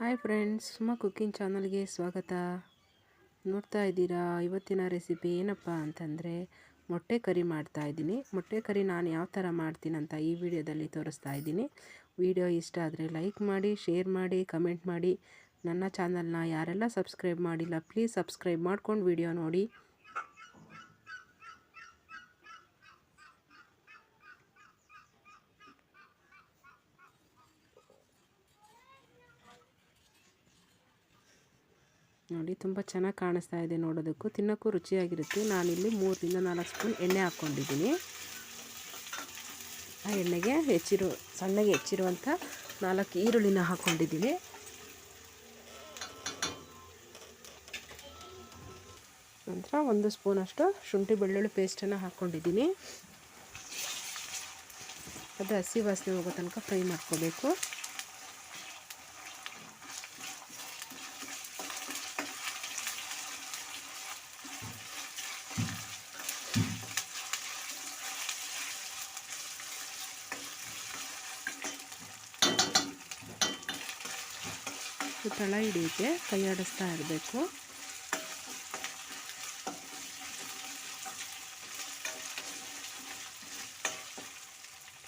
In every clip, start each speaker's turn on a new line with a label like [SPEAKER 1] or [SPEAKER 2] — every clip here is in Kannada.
[SPEAKER 1] ಹಾಯ್ ಫ್ರೆಂಡ್ಸ್ ಸುಮ್ಮ ಕುಕ್ಕಿಂಗ್ ಚಾನಲ್ಗೆ ಸ್ವಾಗತ. ನೋಡ್ತಾ ಇದ್ದೀರಾ? ಇವತ್ತಿನ ರೆಸಿಪಿ ಏನಪ್ಪ ಅಂತಂದರೆ, ಮೊಟ್ಟೆ ಕರಿ ಮಾಡ್ತಾ ಇದ್ದೀನಿ. ಮೊಟ್ಟೆ ಕರಿ ನಾನು ಯಾವ ಥರ ಮಾಡ್ತೀನಂತ ಈ ವಿಡಿಯೋದಲ್ಲಿ ತೋರಿಸ್ತಾ ಇದ್ದೀನಿ. ವಿಡಿಯೋ ಇಷ್ಟ ಆದರೆ ಲೈಕ್ ಮಾಡಿ, ಶೇರ್ ಮಾಡಿ, ಕಮೆಂಟ್ ಮಾಡಿ. ನನ್ನ ಚಾನಲ್ನ ಯಾರೆಲ್ಲ ಸಬ್ಸ್ಕ್ರೈಬ್ ಮಾಡಿಲ್ಲ, ಪ್ಲೀಸ್ ಸಬ್ಸ್ಕ್ರೈಬ್ ಮಾಡ್ಕೊಂಡು ವಿಡಿಯೋ ನೋಡಿ. ನೋಡಿ, ತುಂಬ ಚೆನ್ನಾಗಿ ಕಾಣಿಸ್ತಾ ಇದೆ ನೋಡೋದಕ್ಕೂ. ತಿನ್ನೋಕ್ಕೂ ರುಚಿಯಾಗಿರುತ್ತೆ. ನಾನಿಲ್ಲಿ ಮೂರರಿಂದ ನಾಲ್ಕು ಸ್ಪೂನ್ ಎಣ್ಣೆ ಹಾಕ್ಕೊಂಡಿದ್ದೀನಿ. ಆ ಎಣ್ಣೆಗೆ ಹೆಚ್ಚಿರೋ, ಸಣ್ಣಗೆ ಹೆಚ್ಚಿರುವಂಥ ನಾಲ್ಕು ಈರುಳ್ಳಿನ ಹಾಕ್ಕೊಂಡಿದ್ದೀನಿ. ನಂತರ ಒಂದು ಸ್ಪೂನಷ್ಟು ಶುಂಠಿ ಬೆಳ್ಳುಳ್ಳಿ ಪೇಸ್ಟನ್ನು ಹಾಕ್ಕೊಂಡಿದ್ದೀನಿ. ಅದು ಹಸಿ ವಾಸನೆ ಹೋಗೋ ತನಕ ಫ್ರೈ ಮಾಡ್ಕೋಬೇಕು. ತಳ ಹಿಡಿಯುತ್ತೆ ಕೈ ಆಡಿಸ್ತಾ ಇರಬೇಕು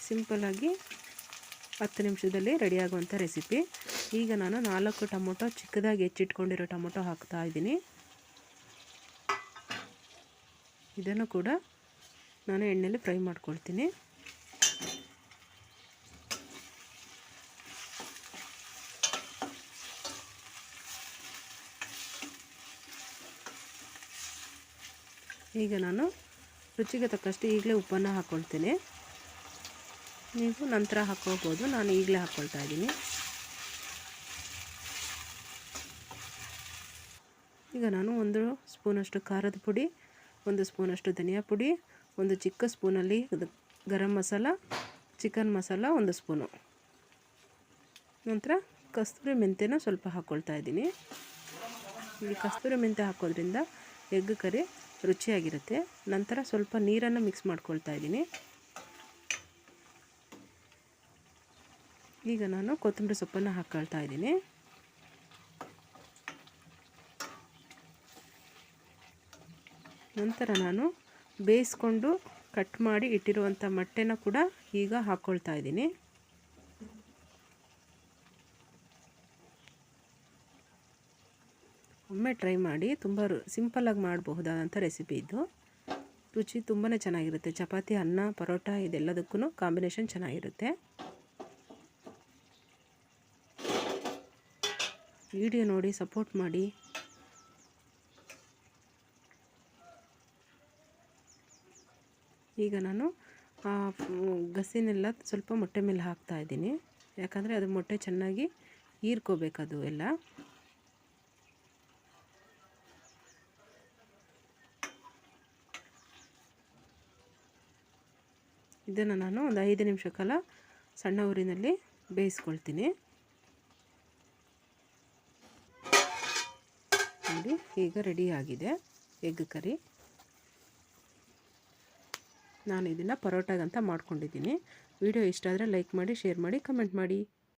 [SPEAKER 1] ಸಿಂಪಲ್ಲಾಗಿ ಹತ್ತು ನಿಮಿಷದಲ್ಲಿ ರೆಡಿಯಾಗುವಂಥ ರೆಸಿಪಿ ಈಗ ನಾನು ನಾಲ್ಕು ಟೊಮೊಟೊ ಚಿಕ್ಕದಾಗಿ ಹೆಚ್ಚಿಟ್ಕೊಂಡಿರೋ ಟೊಮೊಟೊ ಹಾಕ್ತಾ ಇದ್ದೀನಿ. ಇದನ್ನು ಕೂಡ ನಾನು ಎಣ್ಣೆಯಲ್ಲಿ ಫ್ರೈ ಮಾಡ್ಕೊಳ್ತೀನಿ. ಈಗ ನಾನು ರುಚಿಗೆ ತಕ್ಕಷ್ಟು ಈಗಲೇ ಉಪ್ಪನ್ನು ಹಾಕ್ಕೊಳ್ತೀನಿ ನೀವು ನಂತರ ಹಾಕ್ಕೋಬೋದು ನಾನು ಈಗಲೇ ಹಾಕ್ಕೊಳ್ತಾ ಇದ್ದೀನಿ. ಈಗ ನಾನು ಒಂದು ಸ್ಪೂನಷ್ಟು ಖಾರದ ಪುಡಿ, ಒಂದು ಸ್ಪೂನಷ್ಟು ಧನಿಯಾ ಪುಡಿ, ಒಂದು ಚಿಕ್ಕ ಸ್ಪೂನಲ್ಲಿ ಗರಂ ಮಸಾಲ, ಚಿಕನ್ ಮಸಾಲ, ಒಂದು ಸ್ಪೂನು. ನಂತರ ಕಸ್ತೂರಿ ಮೆಂತ್ಯನ ಸ್ವಲ್ಪ ಹಾಕ್ಕೊಳ್ತಾ ಇದ್ದೀನಿ. ಈ ಕಸ್ತೂರಿ ಮೆಂತ್ಯ ಹಾಕೋದ್ರಿಂದ ಎಗ್ ಕರಿ ರುಚಿಯಾಗಿರುತ್ತೆ. ನಂತರ ಸ್ವಲ್ಪ ನೀರನ್ನು ಮಿಕ್ಸ್ ಮಾಡ್ಕೊಳ್ತಾ ಇದ್ದೀನಿ. ಈಗ ನಾನು ಕೊತ್ತಂಬರಿ ಸೊಪ್ಪನ್ನು ಹಾಕ್ಕೊಳ್ತಾ ಇದ್ದೀನಿ. ನಂತರ ನಾನು ಬೇಯಿಸ್ಕೊಂಡು ಕಟ್ ಮಾಡಿ ಇಟ್ಟಿರುವಂಥ ಮೊಟ್ಟೆನ ಕೂಡ ಈಗ ಹಾಕ್ಕೊಳ್ತಾ ಇದ್ದೀನಿ. ಒಮ್ಮೆ ಟ್ರೈ ಮಾಡಿ ತುಂಬ ಸಿಂಪಲ್ಲಾಗಿ ಮಾಡಬಹುದಾದಂಥ ರೆಸಿಪಿ ಇದು. ರುಚಿ ತುಂಬಾ ಚೆನ್ನಾಗಿರುತ್ತೆ. ಚಪಾತಿ, ಅನ್ನ, ಪರೋಟ ಇದೆಲ್ಲದಕ್ಕೂ ಕಾಂಬಿನೇಷನ್ ಚೆನ್ನಾಗಿರುತ್ತೆ. ವಿಡಿಯೋ ನೋಡಿ, ಸಪೋರ್ಟ್ ಮಾಡಿ. ಈಗ ನಾನು ಗಸಿನೆಲ್ಲ ಸ್ವಲ್ಪ ಮೊಟ್ಟೆ ಮೇಲೆ ಹಾಕ್ತಾ ಇದ್ದೀನಿ. ಯಾಕಂದರೆ ಅದು ಮೊಟ್ಟೆ ಚೆನ್ನಾಗಿ ಹೀರ್ಕೋಬೇಕದು ಎಲ್ಲ. ಇದನ್ನು ನಾನು ಒಂದು ಐದು ನಿಮಿಷ ಕಾಲ ಸಣ್ಣ ಊರಿನಲ್ಲಿ ಬೇಯಿಸ್ಕೊಳ್ತೀನಿ. ನೋಡಿ, ಈಗ ರೆಡಿಯಾಗಿದೆ ಎಗ್ ಕರಿ ನಾನು ಇದನ್ನು ಪರೋಟಾಗಂತ ಮಾಡ್ಕೊಂಡಿದ್ದೀನಿ. ವಿಡಿಯೋ ಇಷ್ಟ ಆದರೆ ಲೈಕ್ ಮಾಡಿ ಶೇರ್ ಮಾಡಿ ಕಮೆಂಟ್ ಮಾಡಿ.